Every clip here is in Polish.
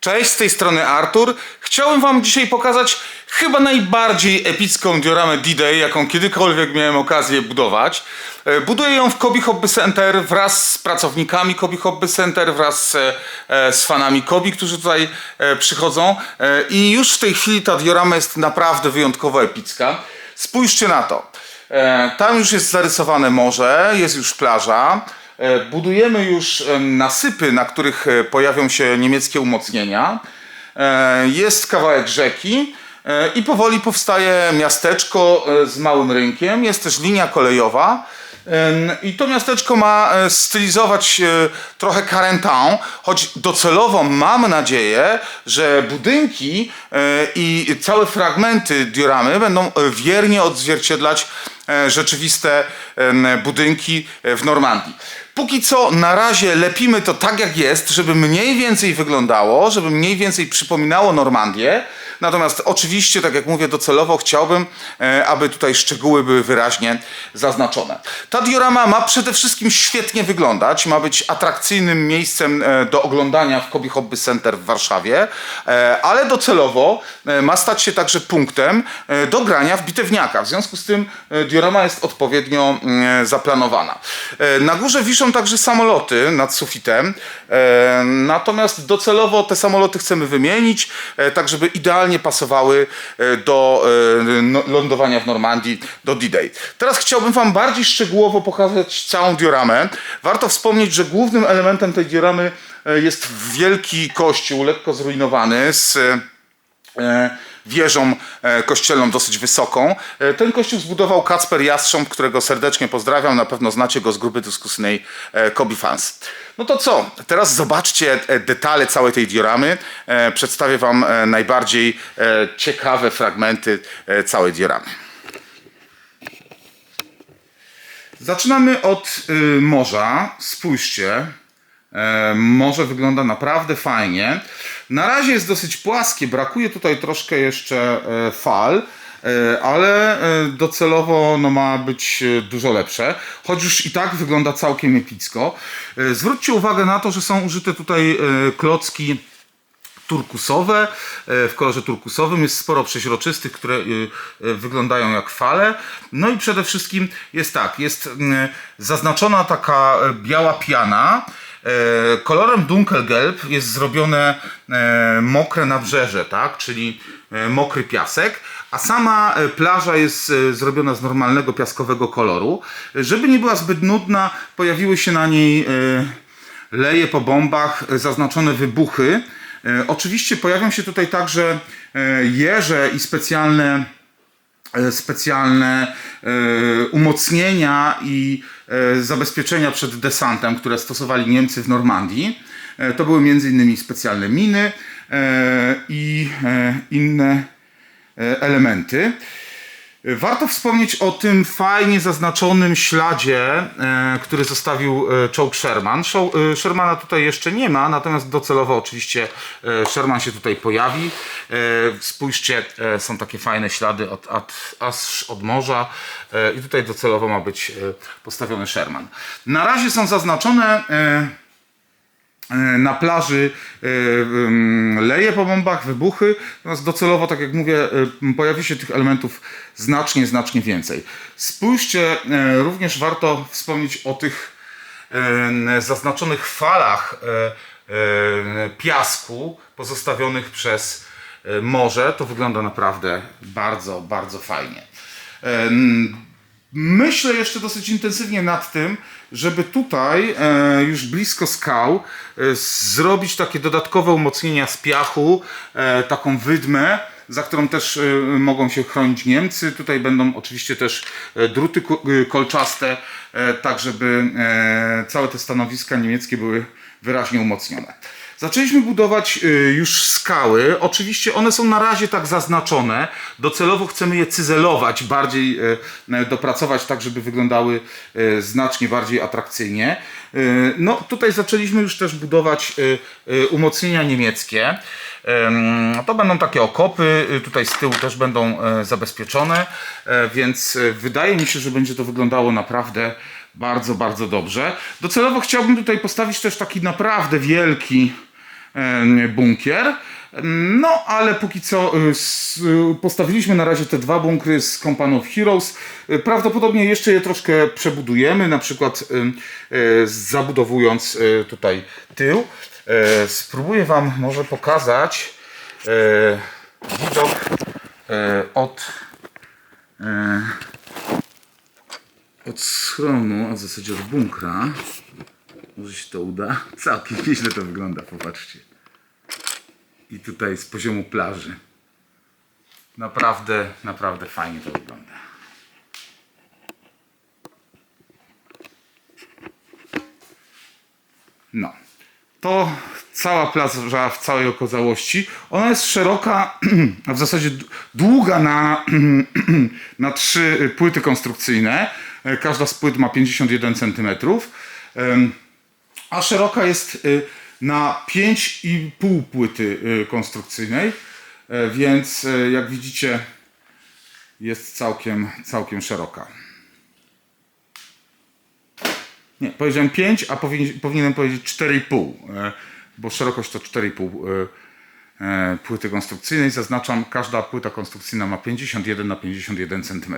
Cześć, z tej strony Artur. Chciałem wam dzisiaj pokazać chyba najbardziej epicką dioramę D-Day, jaką kiedykolwiek miałem okazję budować. E, Buduję ją w Kobi Hobby Center wraz z pracownikami Kobi Hobby Center, wraz z, e, z fanami Kobi, którzy tutaj e, przychodzą. E, I już w tej chwili ta diorama jest naprawdę wyjątkowo epicka. Spójrzcie na to. E, Tam już jest zarysowane morze, jest już plaża. E, Budujemy już e, nasypy, na których e, pojawią się niemieckie umocnienia. Jest kawałek rzeki i powoli powstaje miasteczko z małym rynkiem. Jest też linia kolejowa. I to miasteczko ma stylizować trochę Carentan, choć docelowo mam nadzieję, że budynki i całe fragmenty dioramy będą wiernie odzwierciedlać rzeczywiste budynki w Normandii. Póki co na razie lepimy to tak jak jest, żeby mniej więcej wyglądało, żeby mniej więcej przypominało Normandię. Natomiast oczywiście, tak jak mówię, docelowo chciałbym, e, aby tutaj szczegóły były wyraźnie zaznaczone. Ta diorama ma przede wszystkim świetnie wyglądać, ma być atrakcyjnym miejscem e, do oglądania w Kobi Hobby Center w Warszawie, e, ale docelowo ma stać się także punktem do grania w bitewniaka. W związku z tym diorama jest odpowiednio mm, zaplanowana. Na górze wiszą także samoloty nad sufitem, e, natomiast docelowo te samoloty chcemy wymienić, e, tak żeby idealnie pasowały e, do no- lądowania w Normandii, do D-Day. Teraz chciałbym Wam bardziej szczegółowo pokazać całą dioramę. Warto wspomnieć, że głównym elementem tej dioramy jest wielki kościół, lekko zrujnowany, z wieżą e, kościelną dosyć wysoką. E, Ten kościół zbudował Kacper Jastrząb, którego serdecznie pozdrawiam. Na pewno znacie go z grupy dyskusyjnej e, Kobi Fans. No to co? Teraz zobaczcie detale całej tej dioramy. Przedstawię Wam najbardziej ciekawe fragmenty całej dioramy. Zaczynamy od y, morza. Spójrzcie. E, morze wygląda naprawdę fajnie. Na razie jest dosyć płaskie, brakuje tutaj troszkę jeszcze e, fal, e, ale docelowo no, ma być dużo lepsze, choć już i tak wygląda całkiem epicko. Zwróćcie uwagę na to, że są użyte tutaj klocki turkusowe. W kolorze turkusowym jest sporo przeźroczystych, które wyglądają jak fale. No i przede wszystkim jest tak, jest mm, zaznaczona taka biała piana. E, Kolorem dunkelgelb jest zrobione e, mokre nabrzeże, tak? czyli e, mokry piasek, a sama plaża jest zrobiona z normalnego piaskowego koloru. Żeby nie była zbyt nudna, pojawiły się na niej leje po bombach, zaznaczone wybuchy. Oczywiście pojawią się tutaj także jeże i specjalne, specjalne e, umocnienia i e, zabezpieczenia przed desantem, które stosowali Niemcy w Normandii. E, To były m.in. specjalne miny e, i e, inne e, elementy. Warto wspomnieć o tym fajnie zaznaczonym śladzie, e, który zostawił e, czołg Sherman. E, Shermana tutaj jeszcze nie ma, natomiast docelowo oczywiście Sherman się tutaj pojawi. Spójrzcie, są takie fajne ślady od, od, aż od morza i tutaj docelowo ma być postawiony Sherman. Na razie są zaznaczone na plaży e, leje po bombach, wybuchy. Natomiast docelowo, tak jak mówię, e, pojawi się tych elementów znacznie, znacznie więcej. Spójrzcie, e, również warto wspomnieć o tych e, zaznaczonych falach e, e, piasku pozostawionych przez e, morze. To wygląda naprawdę bardzo, bardzo fajnie. E, Myślę jeszcze dosyć intensywnie nad tym, żeby tutaj e, już blisko skał e, zrobić takie dodatkowe umocnienia z piachu, e, taką wydmę, za którą też e, mogą się chronić Niemcy. Tutaj będą oczywiście też e, druty e, kolczaste, e, tak żeby e, całe te stanowiska niemieckie były wyraźnie umocnione. Zaczęliśmy budować y, już skały. Oczywiście one są na razie tak zaznaczone. Docelowo chcemy je cyzelować, bardziej y, y, dopracować tak, żeby wyglądały y, znacznie bardziej atrakcyjnie. No tutaj zaczęliśmy już też budować umocnienia niemieckie. To będą takie okopy, y, tutaj z tyłu też będą e, zabezpieczone, e, więc e, wydaje mi się, że będzie to wyglądało naprawdę bardzo, bardzo dobrze. Docelowo chciałbym tutaj postawić też taki naprawdę wielki e, bunkier. No, ale póki co y, y, postawiliśmy na razie te dwa bunkry z Company of Heroes. Y, Prawdopodobnie jeszcze je troszkę przebudujemy, na przykład zabudowując tutaj tył. E, Spróbuję Wam może pokazać e, widok e, od e, od schronu, a w zasadzie od bunkra. Może się to uda. Całkiem nieźle to wygląda, popatrzcie. I tutaj z poziomu plaży. Naprawdę, naprawdę fajnie to wygląda. No. To cała plaża w całej okazałości. Ona jest szeroka, a w zasadzie długa na, na trzy płyty konstrukcyjne. E, Każda z płyt ma 51 cm. A szeroka jest y, na 5,5 płyty y, konstrukcyjnej. E, Więc y, jak widzicie jest całkiem, całkiem szeroka. Nie, powiedziałem 5, a powinien, powinienem powiedzieć 4,5, e, bo szerokość to 4,5 e, e, płyty konstrukcyjnej. Zaznaczam, każda płyta konstrukcyjna ma 51 na 51 cm,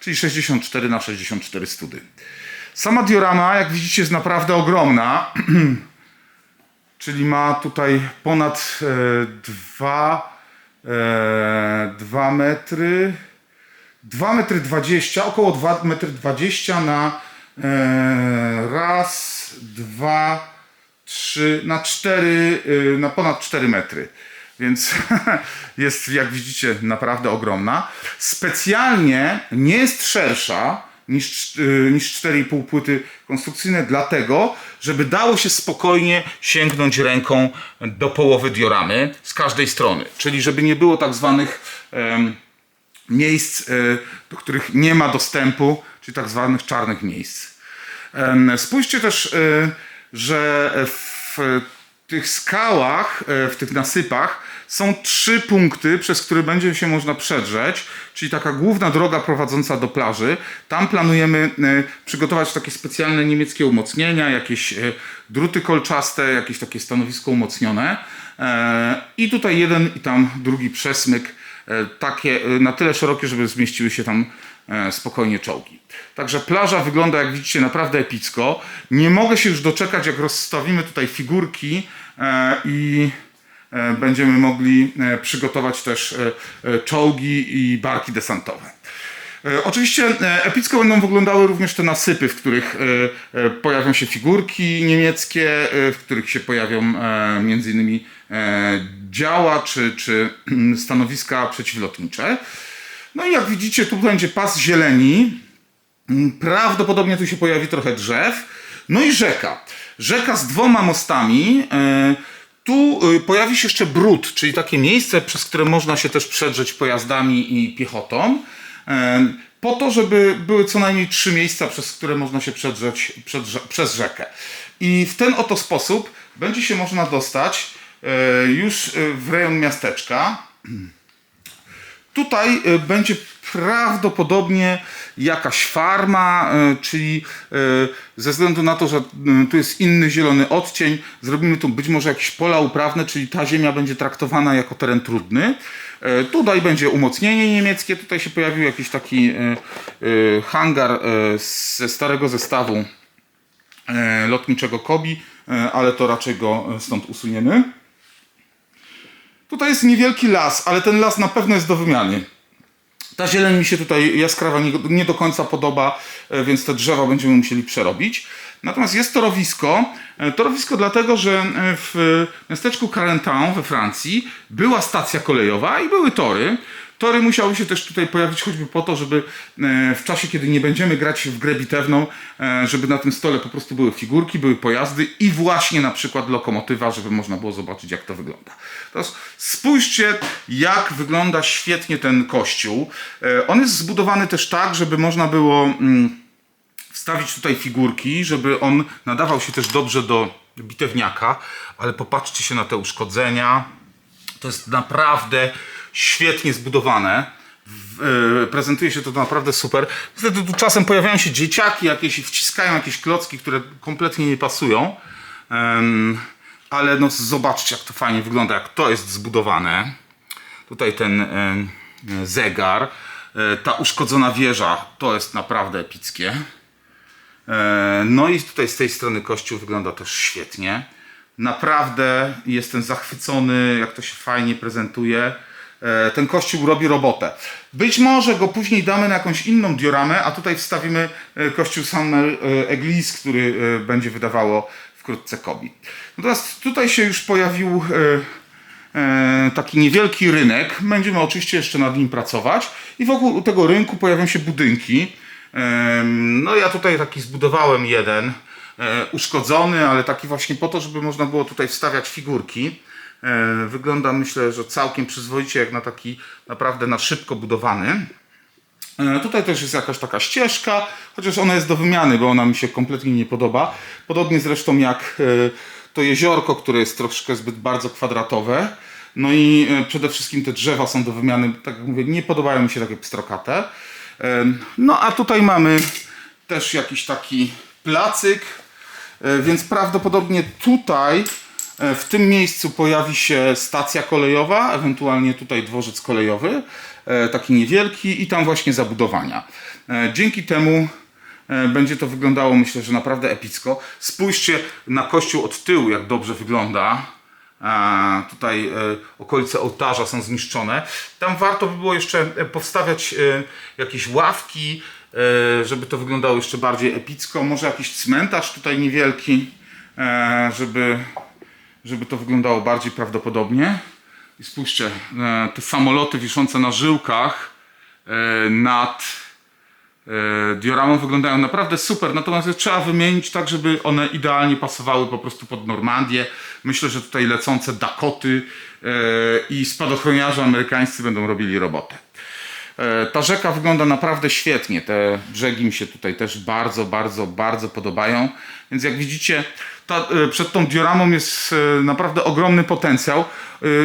czyli 64 na 64 study. Sama diorama, jak widzicie, jest naprawdę ogromna, czyli ma tutaj ponad 2 2 metry 2 metry 20, około 2 metry 20 na e, raz, dwa, trzy, na cztery, na ponad 4 metry. Więc jest, jak widzicie, naprawdę ogromna. Specjalnie nie jest szersza niż, niż 4,5 płyty konstrukcyjne, dlatego, żeby dało się spokojnie sięgnąć ręką do połowy dioramy z każdej strony. Czyli żeby nie było tak zwanych em, miejsc, e, do których nie ma dostępu, czyli tak zwanych czarnych miejsc. Em, Spójrzcie też, e, że w tych skałach, e, w tych nasypach są trzy punkty, przez które będzie się można przedrzeć, czyli taka główna droga prowadząca do plaży. Tam planujemy e, przygotować takie specjalne niemieckie umocnienia, jakieś e, druty kolczaste, jakieś takie stanowisko umocnione. E, I tutaj jeden i tam drugi przesmyk takie na tyle szerokie, żeby zmieściły się tam spokojnie czołgi. Także plaża wygląda, jak widzicie, naprawdę epicko. Nie mogę się już doczekać, jak rozstawimy tutaj figurki i będziemy mogli e, przygotować też e, e, czołgi i barki desantowe. E, Oczywiście e, epicko będą wyglądały również te nasypy, w których e, e, pojawią się figurki niemieckie, e, w których się pojawią e, e, działa czy, czy stanowiska przeciwlotnicze. No i jak widzicie, tu będzie pas zieleni. Prawdopodobnie tu się pojawi trochę drzew. No i rzeka. Rzeka z dwoma mostami. Tu y, pojawi się jeszcze brud, czyli takie miejsce, przez które można się też przedrzeć pojazdami i piechotą. Po to, żeby były co najmniej trzy miejsca, przez które można się przedrzeć przed, rze- przez rzekę. I w ten oto sposób będzie się można dostać e, już e, w rejon miasteczka. Tutaj y, będzie prawdopodobnie jakaś farma, y, czyli y, ze względu na to, że y, tu jest inny zielony odcień, zrobimy tu być może jakieś pola uprawne, czyli ta ziemia będzie traktowana jako teren trudny. Y, Tutaj będzie umocnienie niemieckie, tutaj się pojawił jakiś taki hangar ze starego zestawu lotniczego Kobi, ale to raczej go stąd usuniemy. Tutaj jest niewielki las, ale ten las na pewno jest do wymiany. Ta zieleń mi się tutaj jaskrawa nie, nie do końca podoba, e, więc te drzewa będziemy musieli przerobić. Natomiast jest torowisko. E, Torowisko dlatego, że e, w miasteczku Carentan we Francji była stacja kolejowa i były tory. Tory musiały się też tutaj pojawić choćby po to, żeby e, w czasie, kiedy nie będziemy grać w grę bitewną, e, żeby na tym stole po prostu były figurki, były pojazdy i właśnie na przykład lokomotywa, żeby można było zobaczyć jak to wygląda. Teraz spójrzcie jak wygląda świetnie ten kościół. E, On jest zbudowany też tak, żeby można było mm, wstawić tutaj figurki, żeby on nadawał się też dobrze do bitewniaka, ale popatrzcie się na te uszkodzenia. To jest naprawdę świetnie zbudowane. E, Prezentuje się to naprawdę super. Wtedy tu czasem pojawiają się dzieciaki jakieś i wciskają jakieś klocki, które kompletnie nie pasują. Ale no zobaczcie jak to fajnie wygląda, jak to jest zbudowane. Tutaj ten e, zegar, e, ta uszkodzona wieża, to jest naprawdę epickie. No i tutaj z tej strony kościół wygląda też świetnie. Naprawdę jestem zachwycony, jak to się fajnie prezentuje. E, Ten kościół robi robotę. Być może go później damy na jakąś inną dioramę, a tutaj wstawimy e, kościół Summer e, Eglis, który będzie wydawało wkrótce Kobi. Natomiast tutaj się już pojawił taki niewielki rynek. Będziemy oczywiście jeszcze nad nim pracować i wokół tego rynku pojawią się budynki. No ja tutaj taki zbudowałem jeden, uszkodzony, ale taki właśnie po to, żeby można było tutaj wstawiać figurki. E, Wygląda myślę, że całkiem przyzwoicie jak na taki naprawdę na szybko budowany. E, Tutaj też jest jakaś taka ścieżka, chociaż ona jest do wymiany, bo ona mi się kompletnie nie podoba. Podobnie zresztą jak e, to jeziorko, które jest troszkę zbyt bardzo kwadratowe. No i przede wszystkim te drzewa są do wymiany, tak jak mówię, nie podobają mi się takie pstrokate. No a tutaj mamy też jakiś taki placyk, więc prawdopodobnie tutaj w tym miejscu pojawi się stacja kolejowa, ewentualnie tutaj dworzec kolejowy, e, taki niewielki i tam właśnie zabudowania. E, Dzięki temu e, będzie to wyglądało myślę, że naprawdę epicko. Spójrzcie na kościół od tyłu, jak dobrze wygląda. Tutaj e, okolice ołtarza są zniszczone. Tam warto by było jeszcze e, powstawiać e, jakieś ławki, e, żeby to wyglądało jeszcze bardziej epicko. Może jakiś cmentarz tutaj niewielki, e, żeby, żeby to wyglądało bardziej prawdopodobnie. I spójrzcie, e, te samoloty wiszące na żyłkach e, nad e, dioramą wyglądają naprawdę super, natomiast trzeba wymienić tak, żeby one idealnie pasowały po prostu pod Normandię. Myślę, że tutaj lecące Dakoty i spadochroniarze amerykańscy będą robili robotę. E, Ta rzeka wygląda naprawdę świetnie. Te brzegi mi się tutaj też bardzo, bardzo, bardzo podobają. Więc jak widzicie, ta, e, przed tą dioramą jest e, naprawdę ogromny potencjał.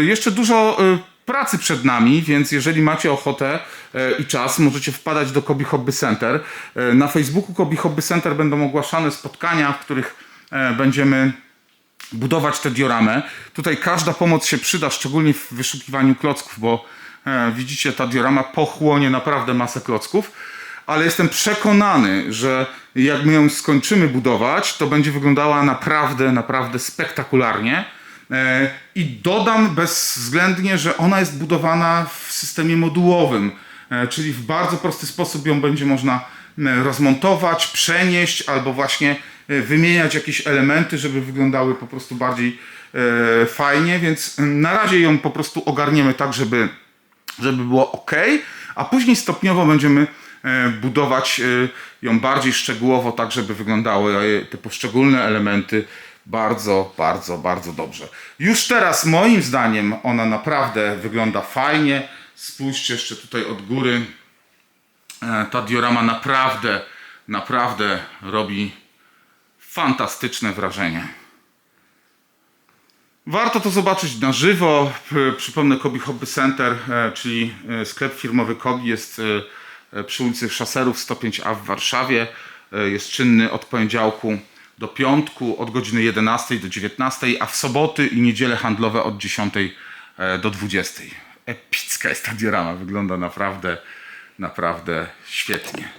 Jeszcze dużo pracy przed nami, więc jeżeli macie ochotę i czas, możecie wpadać do Kobi Hobby Center. Na Facebooku Kobi Hobby Center będą ogłaszane spotkania, w których będziemy budować tę dioramę. Tutaj każda pomoc się przyda, szczególnie w wyszukiwaniu klocków, bo widzicie, ta diorama pochłonie naprawdę masę klocków, ale jestem przekonany, że jak my ją skończymy budować, to będzie wyglądała naprawdę, naprawdę spektakularnie. E, I dodam bezwzględnie, że ona jest budowana w systemie modułowym, e, czyli w bardzo prosty sposób ją będzie można e, rozmontować, przenieść albo właśnie e, wymieniać jakieś elementy, żeby wyglądały po prostu bardziej e, fajnie, więc na razie ją po prostu ogarniemy tak, żeby, żeby było ok, a później stopniowo będziemy e, budować e, ją bardziej szczegółowo, tak żeby wyglądały e, te poszczególne elementy bardzo, bardzo, bardzo dobrze. Już teraz moim zdaniem ona naprawdę wygląda fajnie. Spójrzcie jeszcze tutaj od góry. Ta diorama naprawdę, naprawdę robi fantastyczne wrażenie. Warto to zobaczyć na żywo. Przypomnę Kobi Hobby Center, e, czyli e, sklep firmowy Kobi jest e, przy ulicy Szaserów 105A w Warszawie. Jest czynny od poniedziałku do piątku, od godziny 11 do 19, a w soboty i niedziele handlowe od 10 e, do 20. Epicka jest ta diorama, wygląda naprawdę, naprawdę świetnie.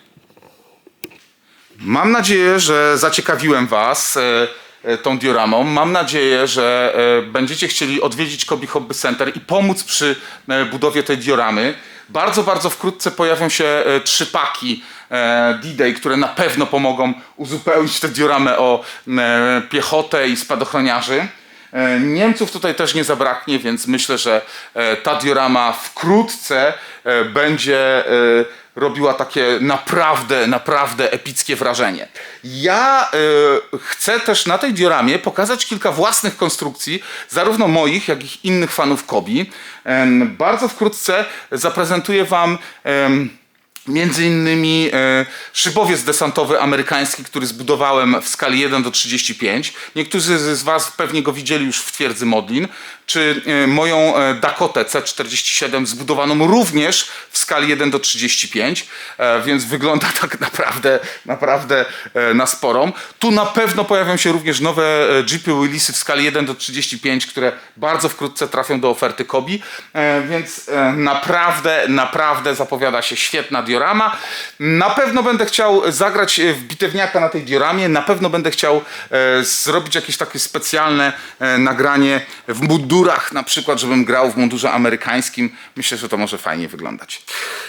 Mam nadzieję, że zaciekawiłem Was tą dioramą. Mam nadzieję, że e, będziecie chcieli odwiedzić Kobi Hobby Center i pomóc przy e, budowie tej dioramy. Bardzo, bardzo wkrótce pojawią się e, trzy paki e, D-Day, które na pewno pomogą uzupełnić tę dioramę o e, piechotę i spadochroniarzy. E, Niemców tutaj też nie zabraknie, więc myślę, że e, ta diorama wkrótce e, będzie e, robiła takie naprawdę, naprawdę epickie wrażenie. Ja e, chcę też na tej dioramie pokazać kilka własnych konstrukcji, zarówno moich, jak i innych fanów Kobi. Em, Bardzo wkrótce zaprezentuję Wam em, Między innymi e, szybowiec desantowy amerykański, który zbudowałem w skali 1 do 35. Niektórzy z Was pewnie go widzieli już w twierdzy Modlin. Czy e, moją e, Dakotę C47 zbudowaną również w skali 1 do 35, e, więc wygląda tak naprawdę, naprawdę e, na sporą. Tu na pewno pojawią się również nowe e, Jeepy Willisy w skali 1 do 35, które bardzo wkrótce trafią do oferty Kobi, e, więc e, naprawdę, naprawdę zapowiada się świetna diorama. Na pewno będę chciał zagrać e, w bitewniaka na tej dioramie, na pewno będę chciał e, zrobić jakieś takie specjalne e, nagranie w mundurach, na przykład, żebym grał w mundurze amerykańskim. Myślę, że to może fajnie wyglądać.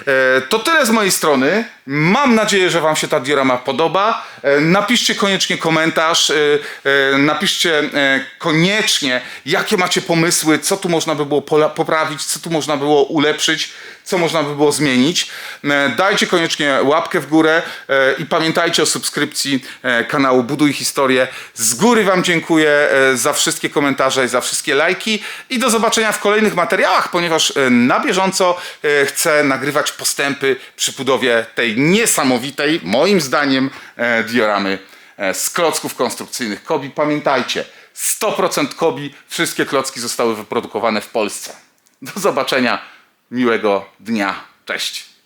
E, to tyle z mojej strony. Mam nadzieję, że Wam się ta diorama podoba. E, napiszcie koniecznie komentarz, e, e, napiszcie e, koniecznie, jakie macie pomysły, co tu można by było poprawić, co tu można było ulepszyć, co można by było zmienić. E, Dajcie koniecznie łapkę w górę e, i pamiętajcie o subskrypcji e, kanału Buduj Historię. Z góry Wam dziękuję za wszystkie komentarze i za wszystkie lajki i do zobaczenia w kolejnych materiałach, ponieważ na bieżąco chcę nagrywać postępy przy budowie tej niesamowitej, moim zdaniem, dioramy z klocków konstrukcyjnych Kobi. Pamiętajcie, 100% Kobi, wszystkie klocki zostały wyprodukowane w Polsce. Do zobaczenia, miłego dnia, cześć.